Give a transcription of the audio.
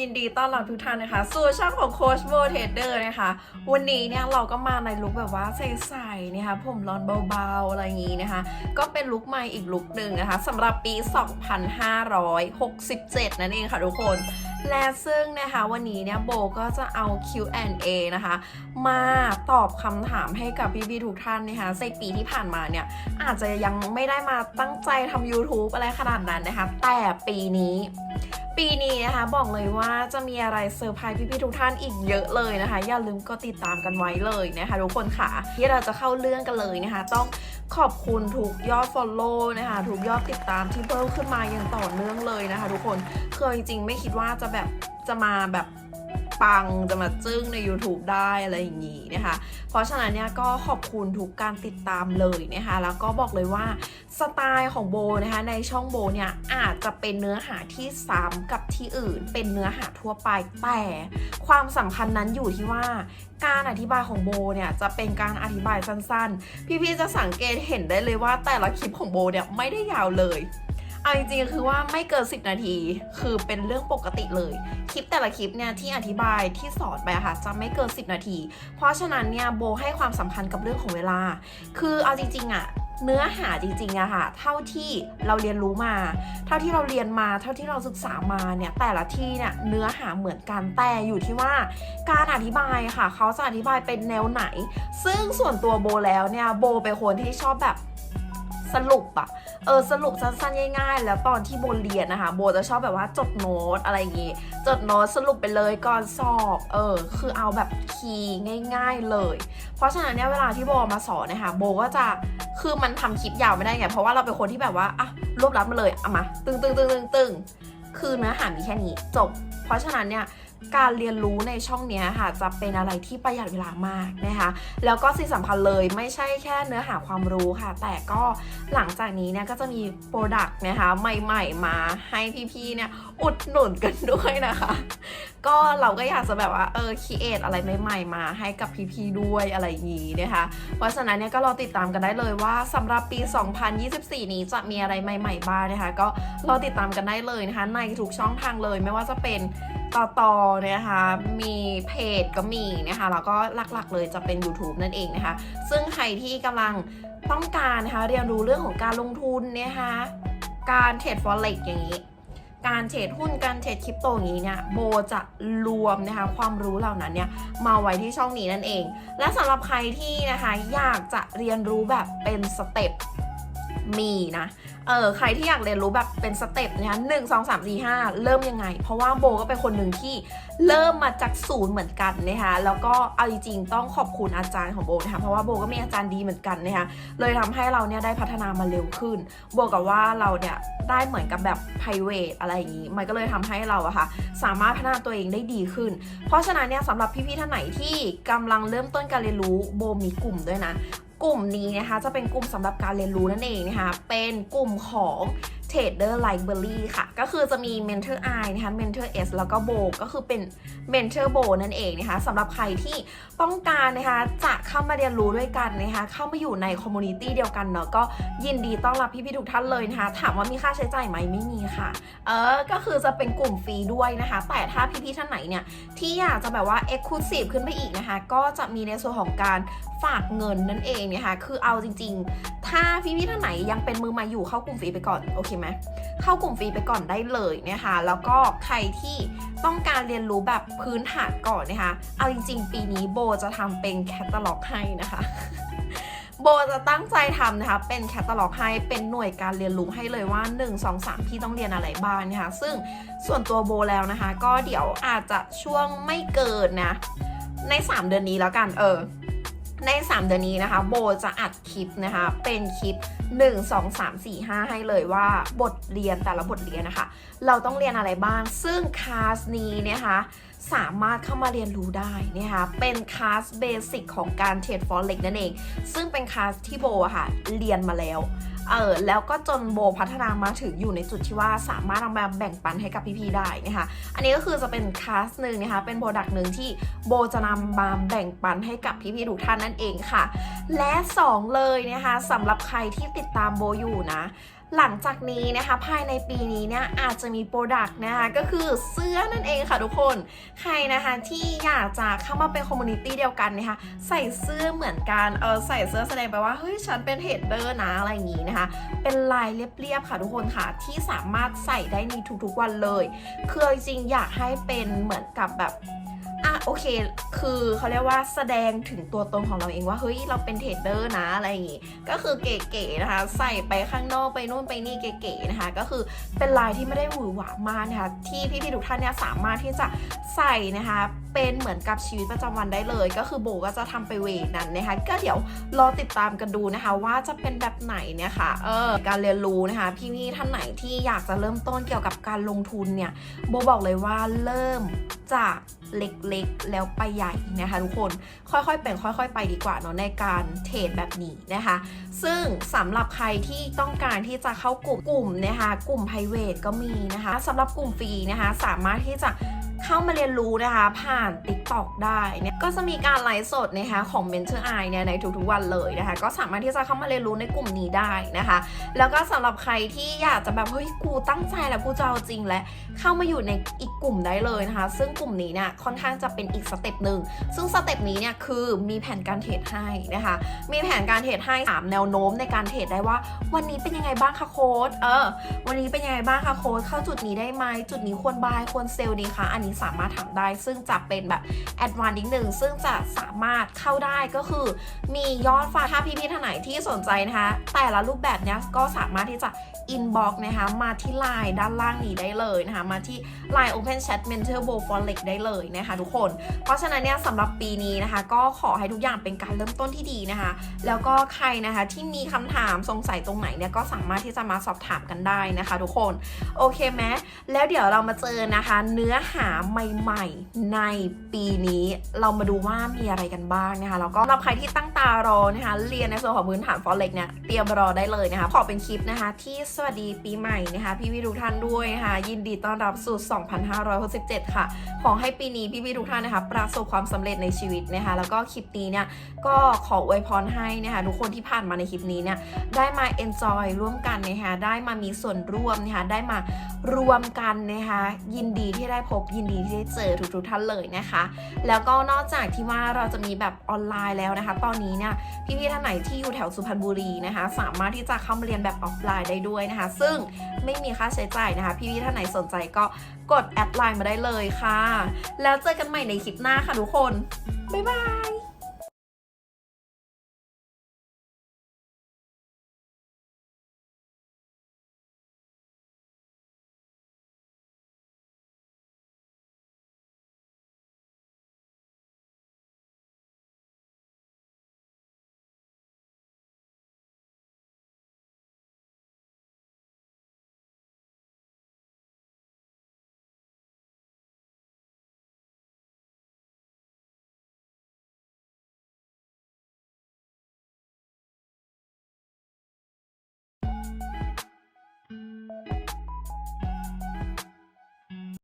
ยินดีต้อนรับทุกท่านนะคะ สู่ช่องของโคชโบเทเดอร์นะคะ วันนี้เนี่ยเราก็มาในลุคแบบว่าใสๆนะคะ ผมร้อนเบาๆ อะไรอย่างนี้นะคะ ก็เป็นลุคใหม่อีกลุคหนึ่งนะคะสำหรับปี 2567 นั่นเองค่ะทุกคนและซึ่งนะคะวันนี้เนี่ยโบก็จะเอา Q&A นะคะ มาตอบคำถามให้กับพี่ๆทุกท่านนะคะในปีที่ผ่านมาเนี่ย อาจจะยังไม่ได้มาตั้งใจทำ YouTube อะไรขนาดนั้นนะคะ แต่ปีนี้ปีนี้นะคะบอกเลยว่าจะมีอะไรเซอร์ไพรส์พี่ๆทุกท่านอีกเยอะเลยนะคะ อย่าลืมก็ติดตามกันไว้เลยนะคะทุกคนค่ะที่เราจะเข้าเรื่องกันเลยนะคะ ต้องขอบคุณทุกยอด Follow นะคะทุกยอดติดตามที่เพิ่มขึ้นมาอย่างต่อเนื่องเลยนะคะ ทุกคนคือจริงๆไม่คิดว่าจะแบบจะมาแบบปังจะมาจึ้งใน YouTube ได้อะไรอย่างนี้นะคะ เพราะฉะนั้นเนี่ยก็ขอบคุณทุกการติดตามเลยนะคะ แล้วก็บอกเลยว่าสไตล์ของโบนะคะในช่องโบเนี่ยอาจจะเป็นเนื้อหาที่ซ้ำกับที่อื่น เป็นเนื้อหาทั่วไปแต่ความสำคัญนั้นอยู่ที่ว่าการอธิบายของโบเนี่ยจะเป็นการอธิบายสั้นๆ พี่ๆจะสังเกตเห็นได้เลยว่าแต่ละคลิปของโบเนี่ยไม่ได้ยาวเลย เอาจริงๆคือว่าไม่เกิน 10 นาที คือเป็นเรื่องปกติเลย คลิปแต่ละคลิปเนี่ยที่อธิบายที่สอนไปอะค่ะจะไม่เกิน 10 นาที เพราะฉะนั้นเนี่ยโบให้ความสำคัญกับเรื่องของเวลา คือเอาจริงๆอะเนื้อหาจริงๆอะค่ะ เท่าที่เราเรียนรู้มา เท่าที่เราเรียนมา เท่าที่เราศึกษามาเนี่ย แต่ละที่เนี่ยเนื้อหาเหมือนกันแต่อยู่ที่ว่า การอธิบายค่ะ เขาจะอธิบายเป็นแนวไหน ซึ่งส่วนตัวโบแล้วเนี่ยโบเป็นคนที่ชอบแบบ สรุปอะเออสรุปสั้นๆง่ายๆ แล้วตอนที่โบเรียนนะคะโบจะชอบแบบว่าจดโน้ตอะไรอย่างงี้ จดโน้ตสรุปไปเลยก่อนสอบเออคือเอาแบบคีย์ง่าย ๆเลย เพราะฉะนั้นเนี่ยเวลาที่โบมาสอนนะคะโบก็จะคือมันทำคลิปยาวไม่ได้ไงเพราะว่าเราเป็นคนที่แบบว่าอะรวบรัดมาเลยเอามา ตึงตึงตึงตึงตึงคือเนื้อหามีแค่นี้จบ เพราะฉะนั้นเนี่ย การเรียนรู้ในช่องนี้ค่ะจะเป็นอะไรที่ประหยัดเวลามากนะคะ แล้วก็สิ่งสำคัญเลยไม่ใช่แค่เนื้อหาความรู้ค่ะ แต่ก็หลังจากนี้เนี่ยก็จะมีโปรดักต์นะคะใหม่ๆมาให้พี่ๆเนี่ยอุดหนุนกันด้วยนะคะ ก็เราก็อยากจะแบบว่าเออคิดเอทอะไรใหม่ๆมาให้กับพี่ๆด้วยอะไรอย่างนี้นะคะเพราะฉะนั้นเนี่ยก็รอติดตามกันได้เลยว่าสำหรับปี 2024 นี้จะมีอะไรใหม่ ๆ บ้างนะคะ ก็รอติดตามกันได้เลยนะคะในทุกช่องทางเลยไม่ว่าจะเป็นต่อต่อนะคะ มีเพจก็มีนะคะ แล้วก็หลักๆเลยจะเป็น YouTube นั่นเองนะคะ ซึ่งใครที่กำลังต้องการนะคะเรียนรู้เรื่องของการลงทุนเนี่ยนะคะ การเทรดฟอเร็กอย่างนี้ การเทรดหุ้น การเทรดคริปโตอย่างนี้เนี่ยโบจะรวมนะคะความรู้เหล่านั้นเนี่ยมาไว้ที่ช่องนี้นั่นเอง และสำหรับใครที่นะคะอยากจะเรียนรู้แบบเป็นสเต็ปมีนะ เออใครที่อยากเรียนรู้แบบเป็นสเต็ปนะคะหนึ่งสองสามสี่ห้าเริ่มยังไง เพราะว่าโบก็เป็นคนหนึ่งที่เริ่มมาจากศูนย์เหมือนกันนะคะแล้วก็เอาจริงๆต้องขอบคุณอาจารย์ของโบนะคะเพราะว่าโบก็มีอาจารย์ดีเหมือนกันนะคะเลยทำให้เราเนี่ยได้พัฒนามาเร็วขึ้น บวกกับว่าเราเนี่ยได้เหมือนกับแบบ p r i v a t อะไรอย่างนี้ มันก็เลยทำให้เราอะค่ะสามารถพัฒนาตัวเองได้ดีขึ้น เพราะฉะนั้นเนี่ยสำหรับพี่ๆท่านไหนที่กำลังเริ่มต้นการเรียนรู้โบมีกลุ่มด้วยนะ กลุ่มนี้นะคะจะเป็นกลุ่มสำหรับการเรียนรู้นั่นเองนะคะ เป็นกลุ่มของ Trader Library ค่ะ ก็คือจะมี Mentor I นะคะ Mentor S แล้วก็โบก็คือเป็น Mentor Bo นั่นเองนะคะสำหรับใครที่ต้องการนะคะจะเข้ามาเรียนรู้ด้วยกันนะคะเข้ามาอยู่ในคอมมูนิตี้เดียวกันเนาะก็ยินดีต้อนรับพี่ๆทุกท่านเลยนะคะ ถามว่ามีค่าใช้จ่ายไหมไม่มีค่ะเออก็คือจะเป็นกลุ่มฟรีด้วยนะคะ แต่ถ้าพี่ๆท่านไหนเนี่ยที่อยากจะแบบว่า Exclusive ขึ้นไปอีกนะคะ ก็จะมีในส่วนของการ ฝากเงินนั่นเองนะคะคือเอาจริง ๆ ถ้าพี่ๆท่านไหนยังเป็นมือใหม่อยู่เข้ากลุ่มฟรีไปก่อนโอเคไหมเข้ากลุ่มฟรีไปก่อนได้เลยนะคะแล้วก็ใครที่ต้องการเรียนรู้แบบพื้นฐานก่อนนะคะเอาจริง ๆ ปีนี้โบจะทำเป็นแคตตาล็อกให้นะคะโบจะตั้งใจทำนะคะ เป็นแคตตาล็อกให้ เป็นหน่วยการเรียนรู้ให้เลยว่า 1 2 3 พี่ต้องเรียนอะไรบ้างนะคะ ซึ่งส่วนตัวโบแล้วนะคะ ก็เดี๋ยวอาจจะช่วงไม่เกินนะ ใน 3 เดือนนี้แล้วกัน เออ ใน 3 เดือนนี้นะคะ โบจะอัดคลิปนะคะ เป็นคลิป 1 2 3 4 5 ให้เลยว่าบทเรียนแต่ละบทเรียนนะคะ เราต้องเรียนอะไรบ้าง ซึ่งคลาสนี้นะคะ สามารถเข้ามาเรียนรู้ได้นะคะเป็นคลาสเบสิกของการเทรดฟอเร็กนั่นเอง ซึ่งเป็นคลาสที่โบอะค่ะเรียนมาแล้วเออแล้วก็จนโบพัฒนามาถึงอยู่ในจุดที่ว่าสามารถเอามาแบ่งปันให้กับพี่ๆได้นะคะ อันนี้ก็คือจะเป็นคลาสหนึ่งนะคะ เป็นโปรดักต์หนึ่งที่โบจะนำมาแบ่งปันให้กับพี่ๆทุกท่านนั่นเองค่ะ และ 2 เลยนะคะสำหรับใครที่ติดตามโบอยู่นะ หลังจากนี้นะคะภายในปีนี้เนี่ยอาจจะมีโปรดักต์นะคะก็คือเสื้อนั่นเองค่ะทุกคน ใครนะคะที่อยากจะเข้ามาเป็นคอมมูนิตี้เดียวกันนะคะใส่เสื้อเหมือนกันเออใส่เสื้อแสดงไปว่าเฮ้ยฉันเป็นเทรดเดอร์นะอะไรอย่างนี้นะคะ เป็นลายเรียบๆค่ะทุกคนค่ะ ที่สามารถใส่ได้ในทุกๆวันเลย คือจริงอยากให้เป็นเหมือนกับแบบ อะโอเค คือเขาเรียกว่าแสดงถึงตัวตนของเราเองว่าเฮ้ยเราเป็นเทรดเดอร์นะอะไรอย่างงี้ก็คือเก๋ๆนะคะ ใส่ไปข้างนอกไปนู่นไปนี่เก๋ๆนะคะ ก็คือเป็นลายที่ไม่ได้หวือหวามากนะคะที่พี่ๆทุกท่านเนี่ยสามารถที่จะใส่นะคะเป็นเหมือนกับชีวิตประจำวันได้เลย ก็คือโบก็จะทำไปเวนั้นนะคะ ก็เดี๋ยวรอติดตามกันดูนะคะ ว่าจะเป็นแบบไหนเนี่ยค่ะเออการเรียนรู้นะคะ พี่ๆท่านไหนที่อยากจะเริ่มต้นเกี่ยวกับการลงทุนเนี่ยโบบอกเลยว่าเริ่มจาก เล็กๆ แล้วไปใหญ่นะคะทุกคนค่อยๆเป็นค่อยๆ ไปดีกว่าเนาะในการเทรดแบบนี้นะคะ ซึ่งสำหรับใครที่ต้องการที่จะเข้ากลุ่มกลุ่มนะคะกลุ่ม p r i v a t ก็มีนะคะสำหรับกลุ่มฟรีนะคะ สามารถที่จะเข้ามาเรียนรู้นะคะ ผ่านติ TikTok ได้เนี่ยก็จะมีการไลฟ์สดนะคะของ Mentor Eye เนี่ยในทุกๆวันเลยนะคะ ก็สามารถที่จะเข้ามาเรียนรู้ในกลุ่มนี้ได้นะคะ แล้วก็สำหรับใครที่อยากจะแบบเฮ้ยกูตั้งใจแล้วกูจะเอาจริงและเข้ามาอยู่ในอีกกลุ่มได้เลยนะคะ ซึ่งกลุ่มนี้เนี่ยค่อนข้างจะเป็นอีกสเต็ปหนึ่งซึ่งสเต็ปนี้เนี่ยคือมีแผนการเทรดให้นะคะ มีแผนการเทรดให้สามแนวโน้มในการเทรดได้ว่า วันนี้เป็นยังไงบ้างคะโค้ดเออ วันนี้เป็นยังไงบ้างคะโค้ดเข้าจุดนี้ได้ไหมจุดนี้ควรบายควรเซลล์ดีคะอันนี้สามารถทำได้ ซึ่งจะเป็นแบบแอดวานซ์นิดหนึ่งซึ่งจะสามารถเข้าได้ก็คือ มียอดฟาถ้าพี่ๆท่านไหนที่สนใจนะคะ แต่ละรูปแบบเนี้ยก็สามารถที่จะอินบ็อกนะคะ มาที่ไลน์ด้านล่างนี้ได้เลยนะคะ มาที่ Line Open Chat Mentor b o f o r e x ได้เลยนะคะทุกคน เพราะฉะนั้นเนี่ยสำหรับปีนี้นะคะ ก็ขอให้ทุกอย่างเป็นการเริ่มต้นที่ดีนะคะ แล้วก็ใครนะคะที่มีคำถามสงสัยตรงไหนเนี่ยก็สามารถที่จะมาสอบถามกันได้นะคะ ทุกคน โอเคไหมแล้วเดี๋ยวเรามาเจอนะคะ เนื้อหาใหม่ ๆ ในปีนี้เรามาดูว่ามีอะไรกันบ้างนะคะแล้วก็สำหรับใครที่ตั้งตารอนะคะเรียนในส่วนของพื้นฐาน forex เนี่ยเตรียมรอได้เลยนะคะขอเป็นคลิปนะคะ ที่สวัสดีปีใหม่นะคะ พี่พี่ทุกท่านด้วยนะคะยินดีต้อนรับสู่ 2567 ค่ะ ขอให้ปีนี้พี่พี่ทุกท่านนะคะ ประสบความสำเร็จในชีวิตนะคะ แล้วก็คลิปนี้เนี่ยก็ขออวยพรให้นะคะทุกคนที่ผ่านมาในคลิปนี้เนี่ยได้มา enjoy ร่วมกันนะคะได้มามีส่วนร่วมนะคะได้มารวมกันนะคะยินดีที่ได้พบยินดีที่ได้เจอทุกๆท่านเลยนะคะแล้วก็นอกจากที่ว่าเราจะมีแบบออนไลน์แล้วนะคะ ตอนนี้เนี่ยพี่ๆท่านไหนที่อยู่แถวสุพรรณบุรีนะคะ สามารถที่จะเข้ามาเรียนแบบออฟไลน์ได้ด้วยนะคะ ซึ่งไม่มีค่าใช้จ่ายนะคะ พี่ๆท่านไหนสนใจก็กดแอดไลน์มาได้เลยค่ะ แล้วเจอกันใหม่ในคลิปหน้าค่ะทุกคนบ๊ายบาย